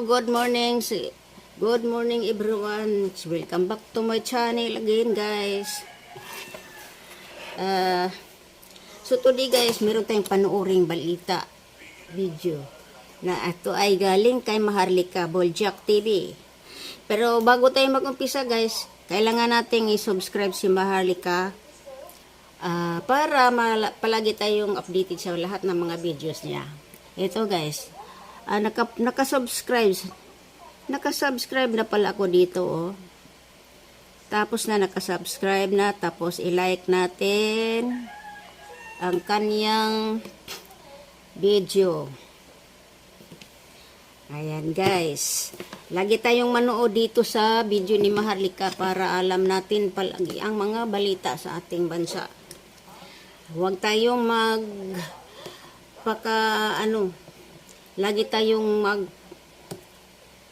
good morning. Good morning everyone. Welcome back to my channel again guys. Uh, so today guys, meron tayong panuoring balita video na ito ay galing kay Maharlika Boljak TV. Pero bago tayo mag-umpisa guys, kailangan nating i-subscribe si Maharlika ah, para palagi tayong updated sa lahat ng mga videos niya. Ito guys, ah, naka, naka-subscribe naka-subscribe na pala ako dito oh. Tapos na naka-subscribe na, tapos i-like natin ang kanyang video. Ayan guys. Lagi tayong manood dito sa video ni Maharlika para alam natin palagi ang mga balita sa ating bansa. Huwag tayong mag paka ano lagi tayong mag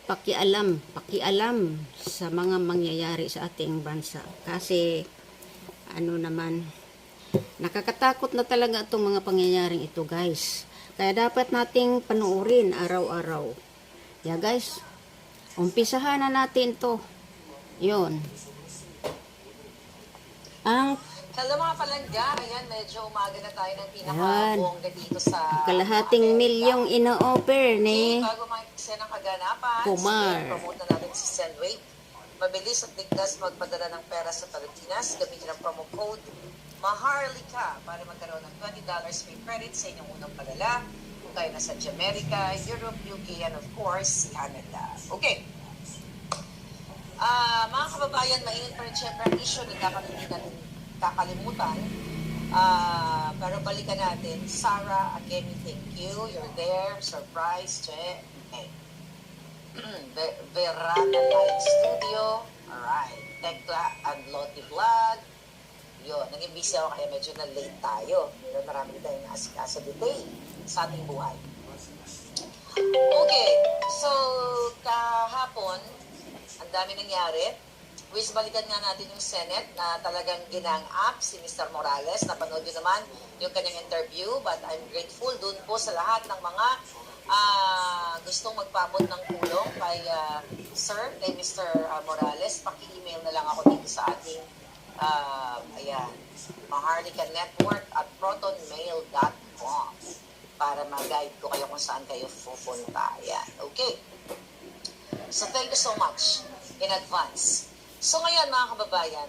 pakialam, pakialam sa mga mangyayari sa ating bansa. Kasi ano naman nakakatakot na talaga itong mga pangyayaring ito, guys. Kaya dapat nating panuorin araw-araw. Yeah, guys. Umpisahan na natin to. Yun. Ang Hello mga palangga, ayan medyo umaga na tayo ng pinaka-bongga dito sa kalahating milyong ino-offer ni Bago makikisa ng kaganapan, Kumar. promote na natin si Sendwave. Mabilis at ligtas magpadala ng pera sa Pilipinas. Gamitin ang promo code MAHARLIKA para magkaroon ng $20 free credit sa inyong unang padala. Kung kayo nasa America, Europe, UK, and of course, Canada. Okay. Ah, mga kababayan, mainit pa rin syempre ang issue ni kakalimutan, kakalimutan. Ah, pero balikan natin. Sarah, again, thank you. You're there. Surprise, che. Okay. Ve- Verana Light Studio. Alright. Tekla and Lottie Vlog. Yun. Naging busy ako kaya medyo na late tayo. Pero marami tayong naasikaso today sa ating buhay. Okay. So, kahapon, ang dami nangyari. Wish balikan nga natin yung Senate na talagang ginang up si Mr. Morales. Napanood nyo naman yung kanyang interview. But I'm grateful dun po sa lahat ng mga ah, gustong magpabot ng tulong kay ah, Sir, kay Mr. ah, Morales. Paki-email na lang ako dito sa ating uh, ayan, Maharlika Network at protonmail.com para mag-guide ko kayo kung saan kayo pupunta. Ayan. Okay. So, thank you so much in advance. So, ngayon, mga kababayan,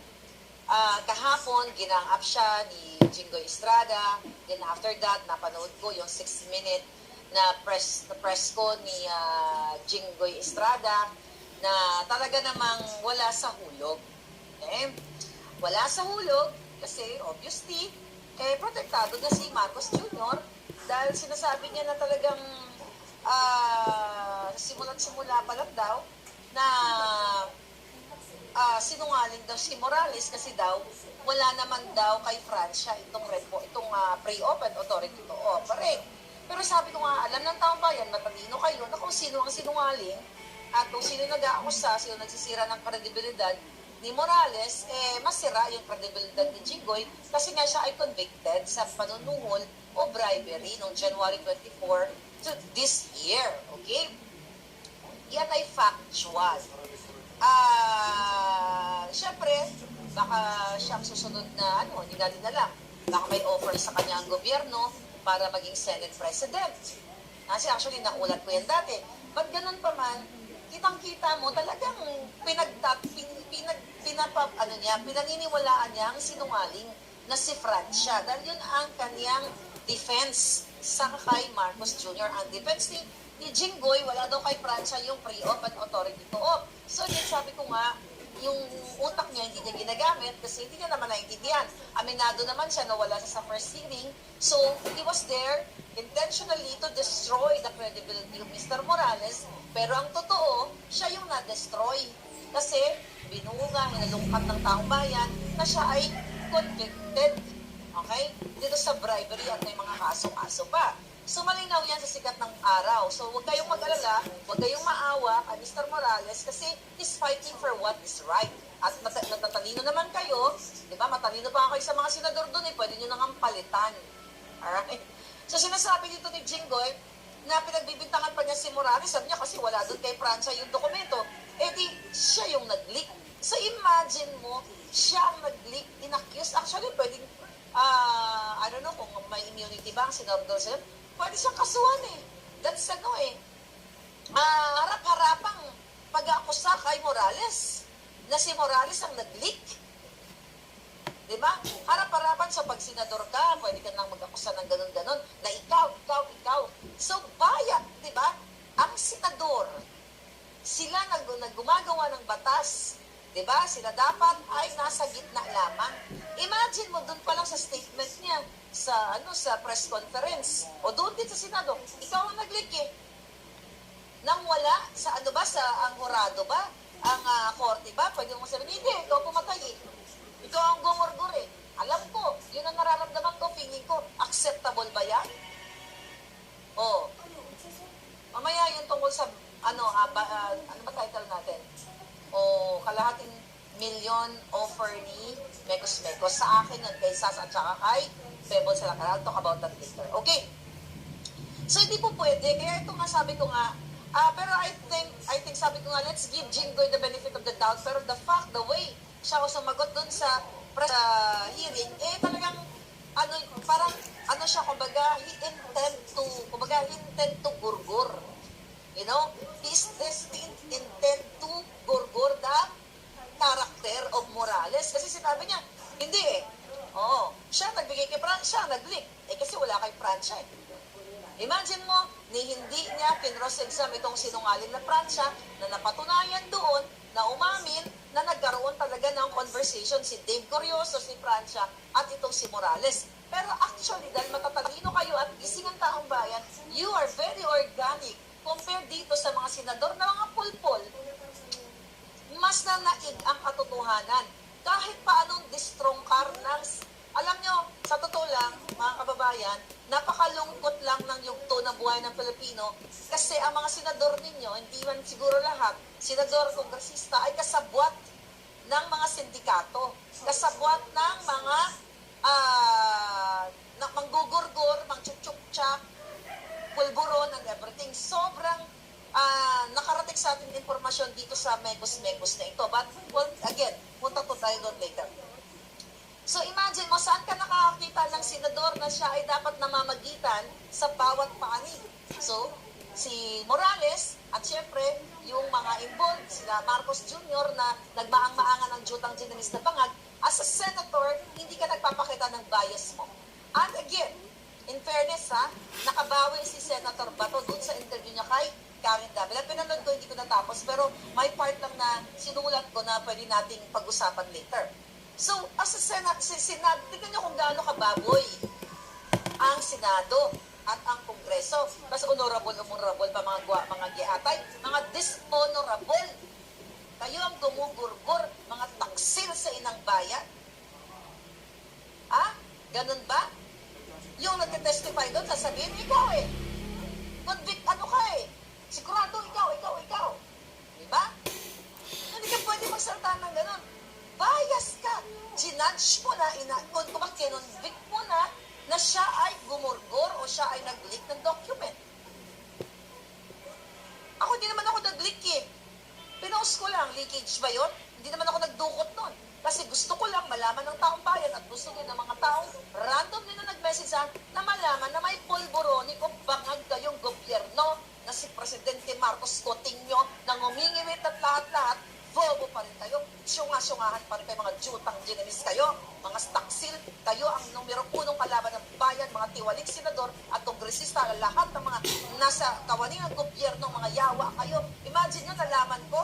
ah, kahapon, ginang up siya ni Jingoy Estrada. Then, after that, napanood ko yung 6-minute na press, na press ko ni ah, Jingoy Estrada na talaga namang wala sa hulog. Okay? Wala sa hulog kasi obviously, eh, protektado na si Marcos Jr. dahil sinasabi niya na talagang ah simula't simula pa lang daw na ah, sinungaling daw si Morales kasi daw wala naman daw kay Francia itong repo, itong ah, pre-open authority to operate. Pero sabi ko nga, alam ng taong bayan, matalino kayo na kung sino ang sinungaling at kung sino nag-aakusa, sino nagsisira ng kredibilidad ni Morales, eh, masira yung kredibilidad ni Jinggoy kasi nga siya ay convicted sa panunuhol o bribery noong January 24 to this year. Okay? Yan ay factual. Ah, syempre, baka siya ang susunod na ano, hindi natin alam. Baka may offer sa kanya ang gobyerno para maging Senate President. Kasi actually, nakulat ko yan dati. Ba't ganun pa man, kitang-kita mo, talagang pinagtat, pin, pinag, pinapa, ano niya, pinaniniwalaan niya ang sinungaling na si Francia. Dahil yun ang kanyang defense sa kay Marcos Jr. Ang defense ni, ni Jinggoy, wala daw kay Francia yung pre-op at authority to op. So, din sabi ko nga, yung utak niya hindi niya ginagamit kasi hindi niya naman naintindihan. Aminado naman siya na wala siya sa first hearing. So, he was there intentionally to destroy the credibility of Mr. Morales. Pero ang totoo, siya yung na-destroy. Kasi binunga, hinalungkat ng taong bayan na siya ay convicted. Okay? Dito sa bribery at may mga kaso-kaso pa. So malinaw yan sa sikat ng araw. So huwag kayong mag-alala, huwag kayong maawa kay Mr. Morales kasi he's fighting for what is right. At mata- natatalino naman kayo, di ba? Matalino pa kayo sa mga senador doon eh, pwede nyo nang palitan. Alright? So sinasabi dito ni Jinggoy, na pinagbibintangan pa niya si Morales, sabi niya kasi wala doon kay Francia yung dokumento, eh di siya yung nag-leak. So imagine mo, siya ang nag-leak, inaccuse. Actually, pwedeng, ah, I don't know kung may immunity ba ang senador sir, pwede siyang kasuhan eh. That's ano eh, ah, harap-harapang pag-aakusa kay Morales na si Morales ang nag-leak. Di ba? Harap-harapan sa pag senador ka, pwede ka nang mag-akusa ng ganun-ganon, na ikaw, ikaw, ikaw. So, bayat, di ba? Ang senador, sila nag, nag gumagawa ng batas. Di ba? Sila dapat ay nasa gitna lamang. Imagine mo, doon pa lang sa statement niya, sa ano sa press conference, o doon din sa Senado, ikaw ang nag-leak eh nang wala sa ano ba sa ang horado ba? Ang ah, korte ba? Pwede mo sabihin hindi ikaw pumatay eh. ikaw ang gumurgur eh. Alam ko yun ang nararamdaman ko feeling ko acceptable ba yan? Oh mamaya yung tungkol sa ano ah, ba, ah, ano ba title natin? O kalahating million offer ni Mekos Mekos sa akin yun kay Sas at saka kay Pebble Salakar I'll talk about that later okay So hindi po pwede. Kaya ito nga sabi ko nga, ah pero I think, I think sabi ko nga, let's give Jinggoy the benefit of the doubt. Pero the fact, the way siya ako sumagot dun sa ah, hearing, eh talagang, ano, parang, ano siya, kumbaga, he intend to, kumbaga, he intend to gurgur. You know? Is this intend to gurgur the character of Morales? Kasi sinabi niya, hindi eh. Oo. Siya nagbigay kay Francia, nag-leak. Eh kasi wala kay Francia eh. Imagine mo, ni hindi niya kinross-exam itong sinungaling na Pransya na napatunayan doon na umamin na nagkaroon talaga ng conversation si Dave Corioso, si Pransya, at itong si Morales. Pero actually, dahil matatalino kayo at gising ang taong bayan, you are very organic compared dito sa mga senador na mga pulpol, mas nanaig ang katotohanan. Kahit paanong distrongkar ng... Alam nyo, sa totoo lang, mga kababayan, napakalungkot lang ng yugto ng buhay ng Pilipino kasi ang mga senador ninyo, hindi man siguro lahat, senador, kongresista, ay kasabwat ng mga sindikato, kasabwat ng mga ah na manggugurgur, mangchuchukchak, pulburon and everything. Sobrang ah, nakarating sa ating informasyon dito sa Megos-Megos na ito. But, well, again, punta po tayo doon later. So imagine mo, saan ka nakakakita ng senador na siya ay dapat namamagitan sa bawat panig? So, si Morales at syempre yung mga involved, sila Marcos Jr. na nagmaang-maangan ng jutang ginamis na bangag, as a senator, hindi ka nagpapakita ng bias mo. And again, in fairness ha, nakabawi si Senator Bato doon sa interview niya kay Karen Davila. Pinanood ko, hindi ko natapos, pero may part lang na sinulat ko na pwede nating pag-usapan later. So, as a Senate, si Senado, tingnan nyo kung gaano kababoy ang Senado at ang Kongreso. Mas honorable, honorable pa mga, gwa- mga giatay, mga dishonorable. Kayo ang gumugurgur, mga taksil sa inang bayan. Ah, ganun ba? Yung nagtitestify doon, sasabihin, ikaw eh. Convict, ano ka eh. Sigurado, ikaw, ikaw, ikaw. Diba? Hindi ka pwede magsalita ng ganun. Bias ka. Ginudge mo na, ina, kung kung kinonvict mo na, na siya ay gumurgor o siya ay nag-leak ng document. Ako, hindi naman ako nag-leak eh. Pinost ko lang, leakage ba yun? Hindi naman ako nagdukot nun. Kasi gusto ko lang malaman ng taong bayan at gusto din ng mga taong random din na nag-message sa na malaman na may pulboroni o bangag kayong gobyerno na si Presidente Marcos Cotinho na ngumingiwit at lahat-lahat, bobo pa rin kayo, syunga-syungahan pa rin kayo, mga jutang ginamis kayo, mga staksil, kayo ang numero unong kalaban ng bayan, mga tiwalik senador at kongresista, lahat ng mga nasa kawaning ng gobyerno, mga yawa kayo. Imagine nyo, nalaman ko,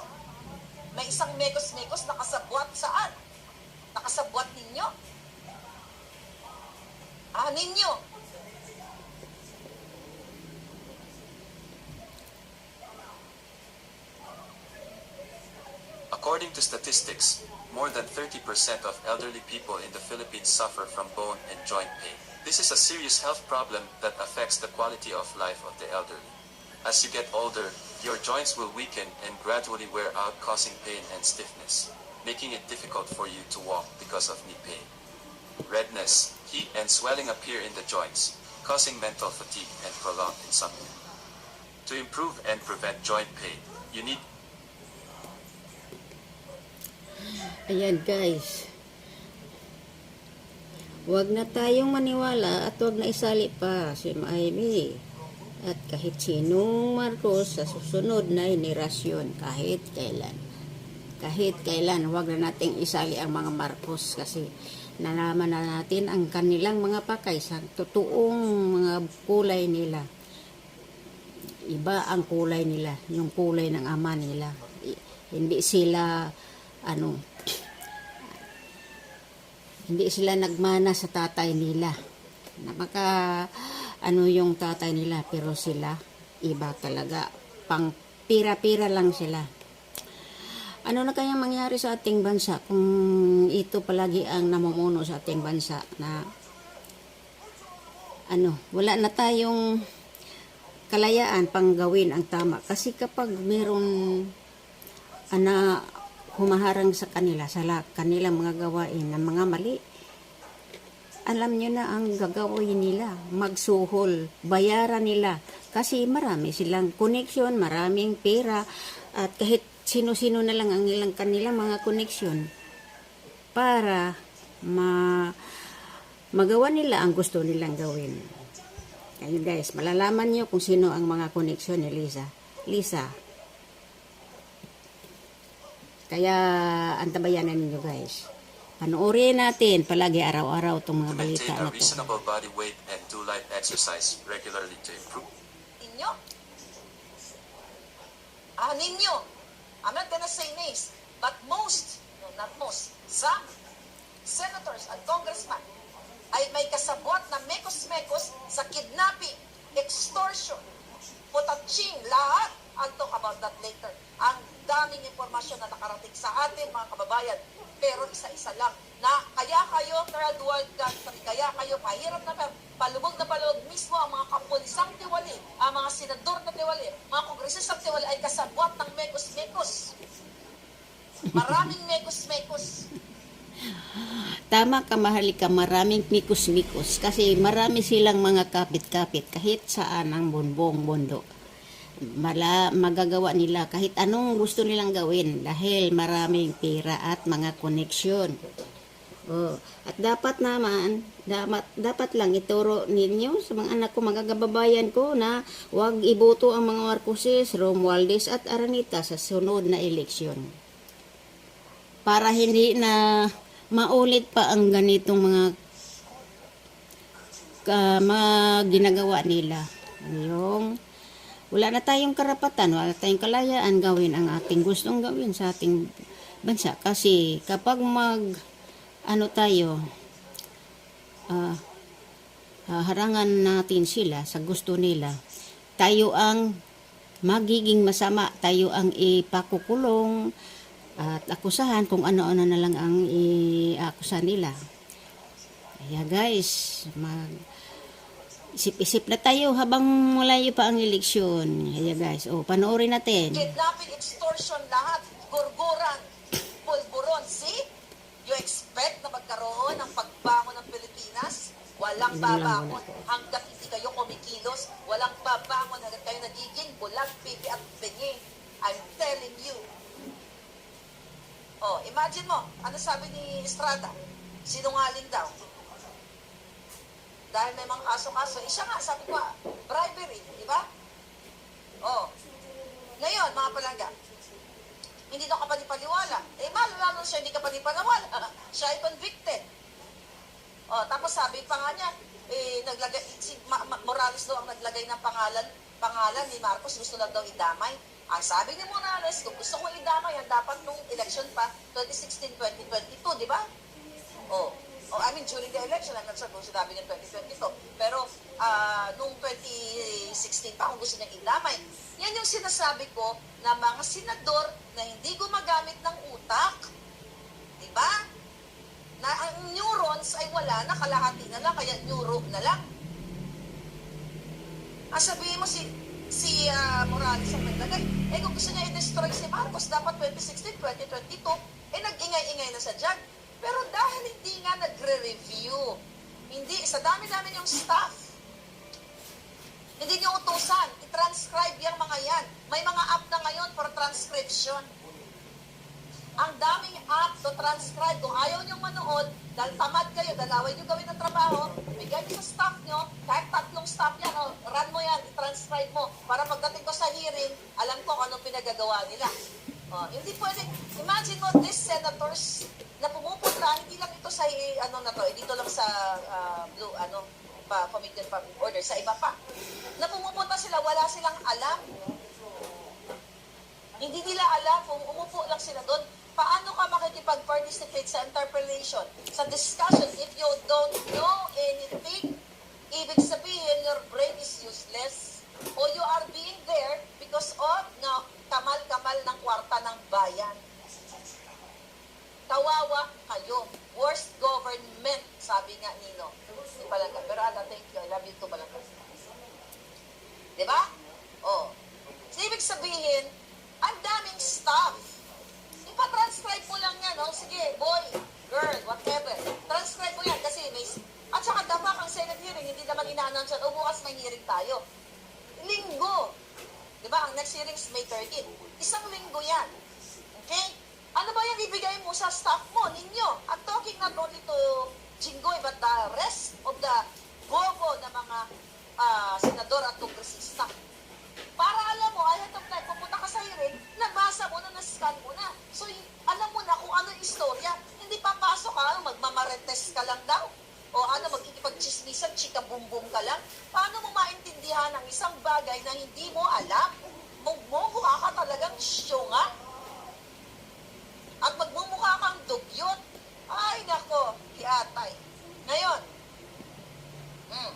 may isang mekos-mekos nakasabwat saan? Nakasabwat ninyo? Ah, ninyo. According to statistics, more than 30% of elderly people in the Philippines suffer from bone and joint pain. This is a serious health problem that affects the quality of life of the elderly. As you get older, your joints will weaken and gradually wear out, causing pain and stiffness, making it difficult for you to walk because of knee pain. Redness, heat, and swelling appear in the joints, causing mental fatigue and prolonged insomnia. To improve and prevent joint pain, you need Ayan guys. Huwag na tayong maniwala at huwag na isali pa si Maimee. At kahit sinong Marcos sa susunod na inirasyon, kahit kailan. Kahit kailan, huwag na nating isali ang mga Marcos kasi nalaman na natin ang kanilang mga pakay sa totoong mga kulay nila. Iba ang kulay nila, yung kulay ng ama nila. Hindi sila ano hindi sila nagmana sa tatay nila. Na maka ano yung tatay nila pero sila iba talaga. Pang pira-pira lang sila. Ano na kayang mangyari sa ating bansa kung ito palagi ang namumuno sa ating bansa na ano, wala na tayong kalayaan pang gawin ang tama. Kasi kapag meron ana humaharang sa kanila sa la- kanilang mga gawain ng mga mali, alam nyo na ang gagawin nila, magsuhol, bayaran nila. Kasi marami silang koneksyon, maraming pera, at kahit sino-sino na lang ang ilang kanilang mga koneksyon para ma magawa nila ang gusto nilang gawin. Ayun guys, malalaman nyo kung sino ang mga koneksyon ni Lisa. Lisa, kaya antabayanan ninyo guys. Panoorin natin palagi araw-araw itong mga balita na to. reasonable body weight and do light exercise regularly to improve ninyo. Ah, ninyo. I'm not gonna say names, but most, no, not most, some senators and congressmen ay may kasabot na mekos-mekos sa kidnapping, extortion, putaching, lahat. I'll talk about that later. Ang daming impormasyon na nakarating sa atin, mga kababayan. Pero isa-isa lang. Na kaya kayo, third world country, kaya kayo pahirap na pa- palubog na palubog mismo ang mga kapulisang tiwali, ang mga senador na tiwali, mga kongresistang tiwali ay kasabot ng mekos-mekos. Maraming mekos-mekos. Tama ka mahalika, maraming mikos-mikos kasi marami silang mga kapit-kapit kahit saan ang bonbong bondo. Mala, magagawa nila kahit anong gusto nilang gawin dahil maraming pera at mga koneksyon. Oh, at dapat naman, dapat, dapat lang ituro ninyo sa mga anak ko, mga kababayan ko na huwag iboto ang mga Marcoses, Romualdez at Aranita sa sunod na eleksyon. Para hindi na maulit pa ang ganitong mga ka, mga ginagawa nila. Yung wala na tayong karapatan, wala tayong kalayaan gawin ang ating gustong gawin sa ating bansa. Kasi kapag mag, ano tayo, ah, ah, harangan natin sila sa gusto nila, tayo ang magiging masama, tayo ang ipakukulong at akusahan kung ano-ano na lang ang iakusa nila. Kaya guys, mag isip-isip na tayo habang malayo pa ang eleksyon. Kaya guys, oh, panoorin natin. Kidnapping, extortion, lahat, gurguran, pulburon. See? You expect na magkaroon ng pagbangon ng Pilipinas? Walang babangon. Hanggat hindi kayo kumikilos, walang babangon hanggat kayo nagiging bulag, pipi at bingi. I'm telling you. Oh, imagine mo, ano sabi ni Estrada? Sinungaling daw. Dahil may mga kaso-kaso. Eh, siya nga, sabi ko, ah, bribery, di ba? Oh. Ngayon, mga palangga, hindi daw kapanipaniwala. Eh, malo lalo siya hindi kapanipaniwala. siya ay convicted. Oh, tapos sabi pa nga niya, eh, naglagay, si Ma- Ma- Morales daw ang naglagay ng pangalan, pangalan ni Marcos, gusto lang daw idamay. Ang sabi ni Morales, kung gusto ko idamay, yan dapat nung election pa, 2016-2022, di ba? Oh. Oh, I mean, during the election, I'm not sure kung sinabi niya 2022. Pero, ah, nung 2016 pa, kung gusto niya idamay. Yan yung sinasabi ko na mga senador na hindi gumagamit ng utak. Di ba? Na ang neurons ay wala na, kalahati na lang, kaya neuro na lang. Ang sabihin mo si si ah, Morales ang naglagay. Eh kung gusto niya i-destroy si Marcos, dapat 2016, 2022, eh nag-ingay-ingay na sa dyan. Pero dahil hindi nga nagre-review, hindi, sa dami-dami yung staff, Hindi nyo utusan. I-transcribe yung mga yan. May mga app na ngayon for transcription. Ang daming app to transcribe. Kung ayaw nyo manood, dahil tamad kayo, dalaway nyo gawin ng trabaho, bigyan nyo sa staff nyo, kahit tatlong staff yan, oh, run mo yan, i-transcribe mo. Para pagdating ko sa hearing, alam ko anong pinagagawa nila. Oh, hindi pwede. Imagine mo, these senators na pumupunta, hindi lang ito sa, eh, ano na to, eh, dito lang sa ah, blue, ano, pa, committed pa, order, sa iba pa. Na pumupunta sila, wala silang alam. Hindi nila alam kung umupo lang sila doon, paano ka makikipag-participate sa interpellation, sa discussion, if you don't know anything, ibig sabihin, your brain is useless, o you are being there because of na kamal-kamal ng kwarta ng bayan. Kawawa kayo. Worst government, sabi nga Nino. Ni Balanga. Pero Ada, thank you. I love you too, Balanga. Di ba? Oh. So, ibig sabihin, ang daming stuff. Ipa-transcribe mo lang yan, oh. Sige, boy, girl, whatever. Transcribe mo yan kasi may... At saka dapat ang Senate hearing, hindi naman ina-announce yan, o bukas may hearing tayo. Linggo. Di ba? Ang next hearing is May 13. Isang linggo yan. Okay? Ano ba yung ibigay mo sa staff mo, ninyo? I'm talking not only to Jinggoy, but the rest of the bobo na mga ah, senador at kongresista. Para alam mo, ahead of time, pupunta ka sa hearing, nabasa mo na, na-scan mo na. So, alam mo na kung ano yung istorya. Hindi papasok ka, magmamarites ka lang daw. O ano, magkikipag-chismisan, chika bum-bum ka lang. Paano mo maintindihan ang isang bagay na hindi mo alam? Magmumukha ka talagang syunga. At magmumukha kang dugyot. Ay, nako, hiatay. Ngayon, mm,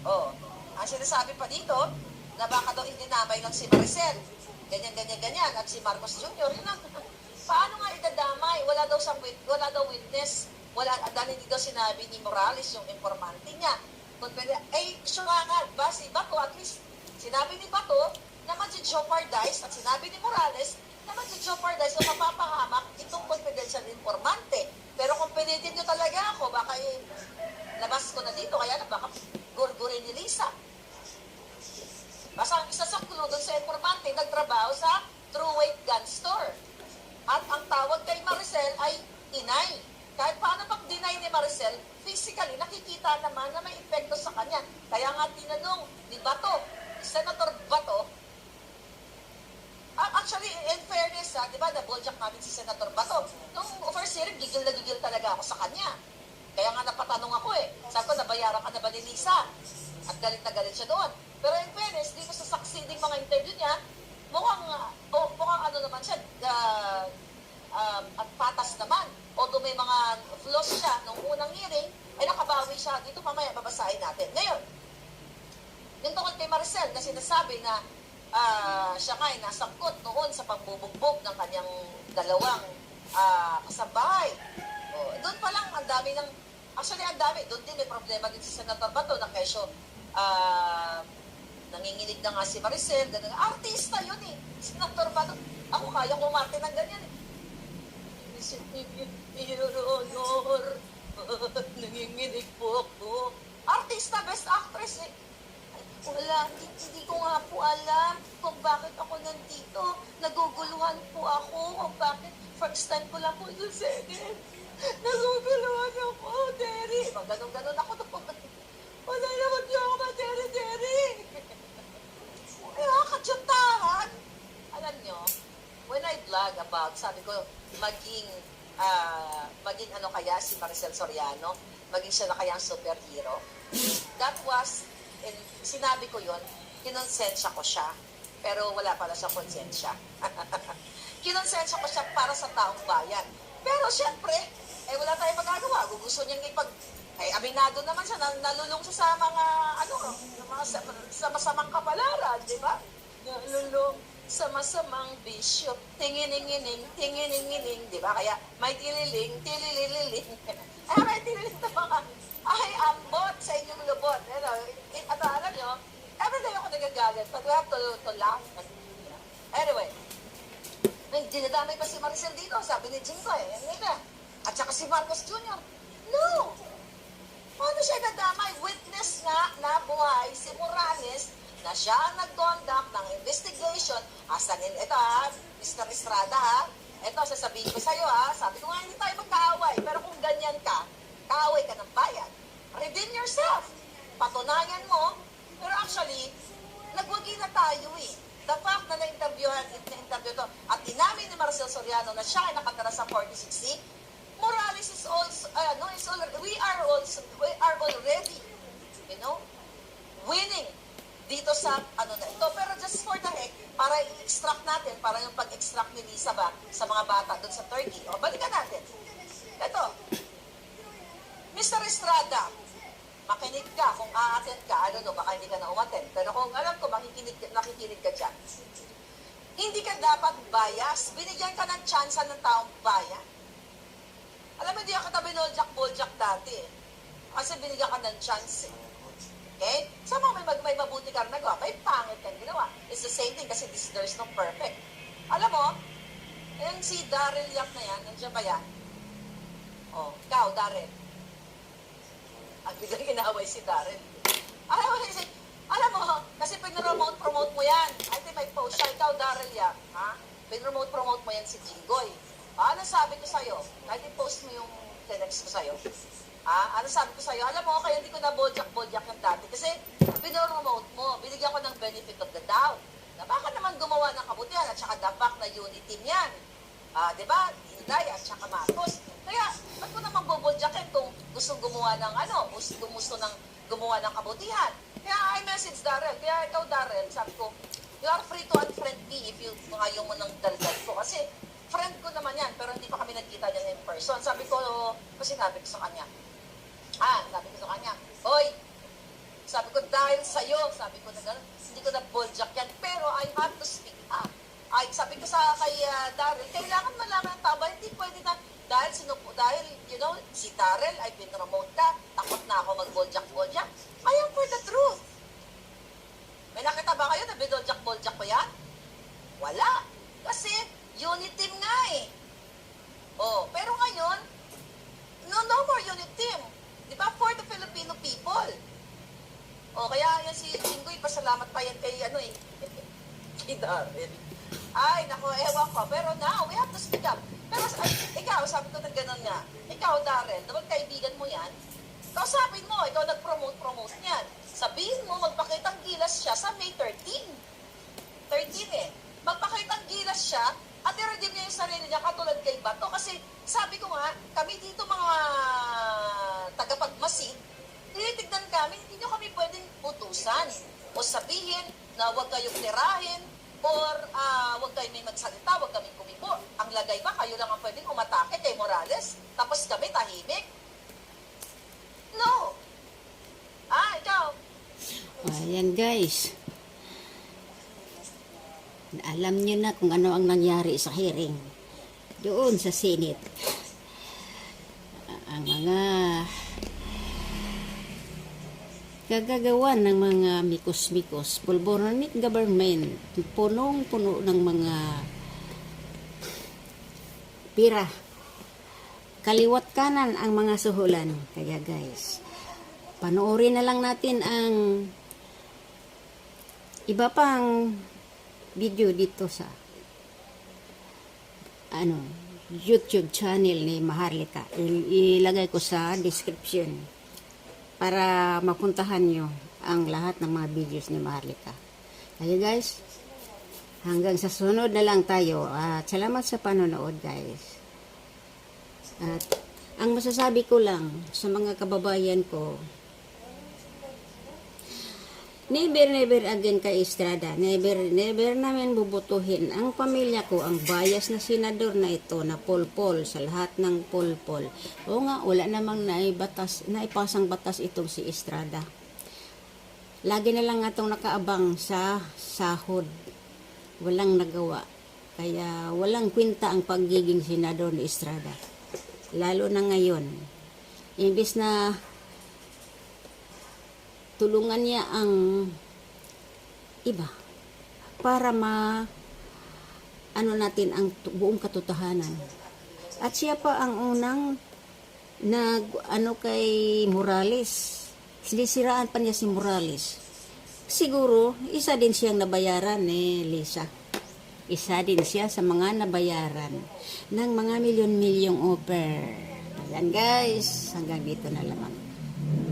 Oh, ang sinasabi pa dito, na baka daw indinamay lang si Maricel. Ganyan, ganyan, ganyan. At si Marcos Jr. Lang. Paano nga idadamay? Wala daw sa wala daw witness. Wala, dahil hindi daw sinabi ni Morales yung informante niya. Kung pwede, ay, sure nga, ba, si Bato, at least, sinabi ni Bato na mag-jeopardize, at sinabi ni Morales na mag-jeopardize o mapapahamak itong confidential informante. Pero kung pinitin nyo talaga ako, baka eh, labas ko na dito, kaya na baka gurgurin ni Lisa. Basta ang isa sa clue doon sa informante, nagtrabaho sa True Weight Gun Store. At ang tawag kay Maricel ay inay. Kahit paano pag deny ni Maricel, physically, nakikita naman na may epekto sa kanya. Kaya nga tinanong ni Bato, Senator Bato, Ah, actually, in fairness, ha, di ba, naboljak namin si Senator Bato. Nung first hearing, gigil na gigil talaga ako sa kanya. Kaya nga napatanong ako eh. Sabi ko, nabayaran ka na ba ni Lisa? At galit na galit siya doon. Pero in fairness, dito sa succeeding mga interview niya, mukhang, ah, oh, mukhang ano naman siya, ah, um, at patas naman. Although may mga flaws siya nung unang hearing, ay nakabawi siya. Dito mamaya babasahin natin. Ngayon, yung tungkol kay Marcel na sinasabi na ah, siya nga ay nasangkot noon sa pambubugbog ng kanyang dalawang ah, kasambahay. O, doon pa lang, ang dami ng, actually ang dami, doon din may problema din si Senator Bato na kesyo, ah, nanginginig na nga si Maricel, ganun. Artista yun eh, Senator Bato. Ako kaya ko umarte ng ganyan eh. Nanginginig po ako. Artista, best actress eh. Wala, hindi, ko nga po alam kung bakit ako nandito. Naguguluhan po ako kung bakit first time ko lang po sa Senate. Naguguluhan ako, Derry. Mag ganun-ganun ako doon. Wala naman niyo ako ma-Derry, Derry. Ay, kakadyuntahan. Alam niyo, when I vlog about, sabi ko, maging, ah, maging ano kaya si Maricel Soriano, maging siya na kaya ang superhero. That was, in, sinabi ko yon kinonsensya ko siya. Pero wala pala siya konsensya. kinonsensya ko siya para sa taong bayan. Pero syempre, eh wala tayong magagawa. Kung gusto niyang ipag... Eh, aminado naman siya, na, nalulong siya sa mga, ano, mga sa, sa masamang kapalaran, di ba? Nalulong sa masamang bisyo. Tinginingining, tinginingining, di ba? Kaya may tililing, tililililing. Ay, may tililing na mga, ay, ambot sa inyong lubot. Ano, eh, at alam nyo, everyday ako nagagalit, but we have to, to laugh. Anyway, ay, dinadamay pa si Maricel dito, sabi ni Jingo eh. Hindi na. At saka si Marcos Jr. No! Paano siya nadamay? Witness nga na buhay si Morales na siya ang nag-conduct ng investigation. Asan in, ito ha, Mr. Estrada ha, ito sasabihin ko sa'yo ha, sabi ko nga hindi tayo magkaaway, pero kung ganyan ka, kaaway ka ng bayan. Redeem yourself. Patunayan mo, pero actually, nagwagi na tayo eh. The fact na na-interviewhan, na-interview to, at inamin ni Marcel Soriano na siya ay nakatira sa 46C, Morales is also, uh, no, is already, we are also, we are already, you know, winning dito sa ano na ito. Pero just for the heck, para i-extract natin, para yung pag-extract ni Lisa ba sa mga bata doon sa Turkey. O, balikan natin. Ito, Mr. Estrada, makinig ka kung a-attend ka. Don't know, baka hindi ka na umattend. Pero kung alam ko, makikinig, nakikinig ka dyan. Hindi ka dapat bias. Binigyan ka ng tsansa ng taong bayan. Alam mo, hindi ako tabi boljak-boljak dati. eh. Kasi binigyan ka ng chance eh. Okay? Sa mga may, mag- may mabuti kang nagawa, may pangit kang ginawa. It's the same thing kasi this, there's no perfect. Alam mo, yung si Daryl Yap na yan, nandiyan ba yan? Oh, ikaw, Daryl. Ang biglang inaway si Daryl. Alam mo, kasi, alam mo, kasi pinromote-promote mo yan. I may post siya, ikaw, Daryl Yap. Ha? Pinromote-promote mo yan si Jinggoy. Ah, ano sabi ko sa'yo? Kahit i-post mo yung text ko sa'yo. Ah, ano sabi ko sa'yo? Alam mo, kaya hindi ko na boljak-boljak yung dati. Kasi pinromote mo, binigyan ko ng benefit of the doubt. Na baka naman gumawa ng kabutihan at saka fact na unity team yan. Ah, di ba? Inday at saka Matos. Kaya, ba't ko naman bobodyakin kung gusto gumawa ng ano, gusto, gusto ng gumawa ng kabutihan. Kaya I message Darrell. Kaya ikaw, Darrell, sabi ko, you are free to unfriend me if you ayaw mo ng daldal ko. Kasi friend ko naman yan, pero hindi pa kami nagkita niyan in person. Sabi ko, kasi sinabi ko sa kanya, ah, sabi ko sa kanya, Hoy, sabi ko, dahil sa'yo, sabi ko na gano'n, hindi ko na boljak yan, pero I have to speak up. Ay, sabi ko sa kay uh, Daryl, kailangan malaman ng tama, hindi pwede na, dahil, sinupo, dahil, you know, si Daryl ay pinromote ka, takot na ako mag-boljak-boljak. I am for the truth. May nakita ba kayo na bidoljak-boljak ko yan? Wala. Kasi, unit team nga eh. Oh, pero ngayon, no, no more unit team. Di ba? For the Filipino people. O, kaya yan si Jinggoy, pasalamat pa yan kay ano eh. kay Darren. Ay, nako, ewan ko. Pero now, we have to speak up. Pero ay, ikaw, sabi ko na gano'n nga. Ikaw, Darren, dapat kaibigan mo yan. Kausapin mo, ikaw nag-promote-promote niyan. Sabihin mo, magpakitang gilas siya sa May 13. 13 eh. Magpakitang gilas siya at i-redeem niya yung sarili niya katulad kay Bato. Kasi sabi ko nga, kami dito mga tagapagmasid, tinitignan kami, hindi nyo kami pwedeng utusan o sabihin na huwag kayong tirahin or ah, huwag kayo may magsalita, huwag kami kumibo. Ang lagay ba, kayo lang ang pwedeng umatake kay Morales, tapos kami tahimik? No! Ah, ikaw, Ayan guys. Alam nyo na kung ano ang nangyari sa hearing. Doon sa Senate. Ang mga kagagawan ng mga mikos-mikos, pulboronic government, punong-puno ng mga pira. Kaliwat kanan ang mga suhulan. Kaya guys, panoorin na lang natin ang iba pang video dito sa ano YouTube channel ni Maharlika. Il- ilagay ko sa description para mapuntahan nyo ang lahat ng mga videos ni Maharlika. Kaya guys, hanggang sa sunod na lang tayo. At salamat sa panonood guys. At ang masasabi ko lang sa mga kababayan ko, Never, never again kay Estrada. Never, never namin bubutuhin ang pamilya ko, ang bias na senador na ito, na polpol sa lahat ng polpol. O nga, wala namang naibatas, naipasang batas itong si Estrada. Lagi na lang atong nakaabang sa sahod. Walang nagawa. Kaya walang kwenta ang pagiging senador ni Estrada. Lalo na ngayon. Imbis na tulungan niya ang iba para ma ano natin ang buong katotohanan. At siya pa ang unang nag ano kay Morales. Sinisiraan pa niya si Morales. Siguro, isa din siyang nabayaran eh, Lisa. Isa din siya sa mga nabayaran ng mga milyon-milyong offer. Ayan guys, hanggang dito na lamang.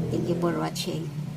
Thank you for watching.